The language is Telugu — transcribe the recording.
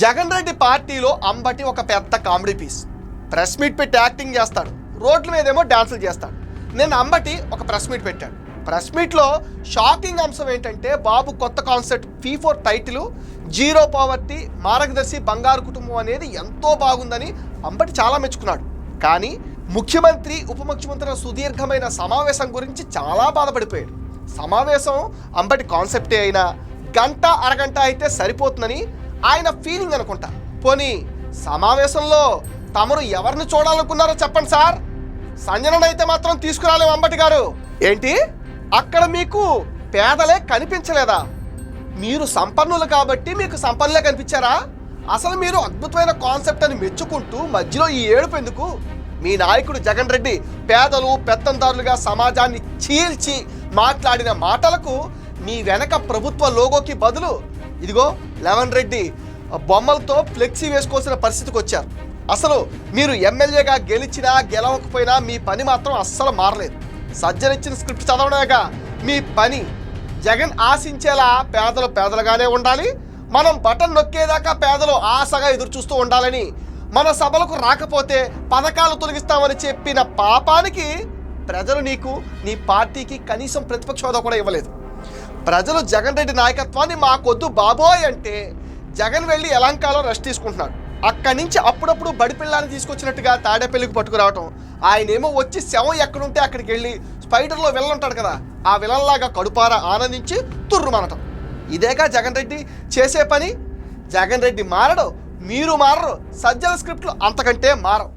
జగన్ రెడ్డి పార్టీలో అంబటి ఒక పెద్ద కామెడీ పీస్. ప్రెస్ మీట్ పెట్టి యాక్టింగ్ చేస్తాడు. రోడ్ల మీదేమో డాన్సులు చేస్తాడు. నేను అంబటి ఒక ప్రెస్ మీట్ పెట్టాడు. ప్రెస్ మీట్లో షాకింగ్ అంశం ఏంటంటే బాబు కొత్త concept P four title zero poverty Margadarshi Bangaru Kutumbam అనేది ఎంతో బాగుందని అంబటి చాలా మెచ్చుకున్నాడు. కానీ ముఖ్యమంత్రి ఉప ముఖ్యమంత్రుల సుదీర్ఘమైన సమావేశం గురించి చాలా బాధపడిపోయాడు. సమావేశం అంబటి కాన్సెప్టే అయినా గంట అరగంట అయితే సరిపోతుందని ఆయన ఫీలింగ్ అనుకుంటా. పోనీ సమావేశంలో తమరు ఎవరిని చూడాలనుకున్నారో చెప్పండి సార్. సంజనను అయితే మాత్రం తీసుకురాలేము అంబటి గారు. ఏంటి? అక్కడ మీకు పేదలే కనిపించలేదా? మీరు సంపన్నులు కాబట్టి మీకు సంపన్నులే కనిపించారా? అసలు మీరు అద్భుతమైన కాన్సెప్ట్ అని మెచ్చుకుంటూ మధ్యలో ఈ ఏడుపు ఎందుకు? మీ నాయకుడు జగన్ రెడ్డి పేదలు పెత్తందారులుగా సమాజాన్ని చీల్చి మాట్లాడిన మాటలకు మీ వెనక ప్రభుత్వ లోగోకి బదులు ఇదిగో లెవెన్ రెడ్డి బొమ్మలతో ఫ్లెక్సీ వేసుకోవాల్సిన పరిస్థితికి వచ్చారు. అసలు మీరు ఎమ్మెల్యేగా గెలిచినా గెలవకపోయినా మీ పని మాత్రం అస్సలు మారలేదు. సజ్జన్ ఇచ్చిన స్క్రిప్ట్ చదవడమేగా మీ పని జగన్ ఆశించేలా పేదలు పేదలుగానే ఉండాలి. మనం బటన్ నొక్కేదాకా పేదలు ఆశగా ఎదురు చూస్తూ ఉండాలని మన సభలకు రాకపోతే పథకాలు తొలగిస్తామని చెప్పిన పాపానికి ప్రజలు నీకు నీ పార్టీకి కనీసం ప్రతిపక్ష హోదా కూడా ఇవ్వలేదు. ప్రజలు జగన్ రెడ్డి నాయకత్వాన్ని మాకొద్దు బాబోయ్ అంటే జగన్ వెళ్ళి ఎలంకాలో రెస్ట్ తీసుకుంటున్నాడు. అక్కడి నుంచి అప్పుడప్పుడు బడి తీసుకొచ్చినట్టుగా తాడేపల్లికి పట్టుకురావటం. ఆయనేమో వచ్చి శవం ఎక్కడుంటే అక్కడికి వెళ్ళి స్పైడర్లో వెళ్ళుంటాడు కదా ఆ విలన్లాగా కడుపార ఆనందించి తుర్రుమనటం. ఇదేగా జగన్ రెడ్డి చేసే పని? జగన్ రెడ్డి మారడు మీరు మారరు సజ్జల స్క్రిప్ట్లు అంతకంటే మారవు.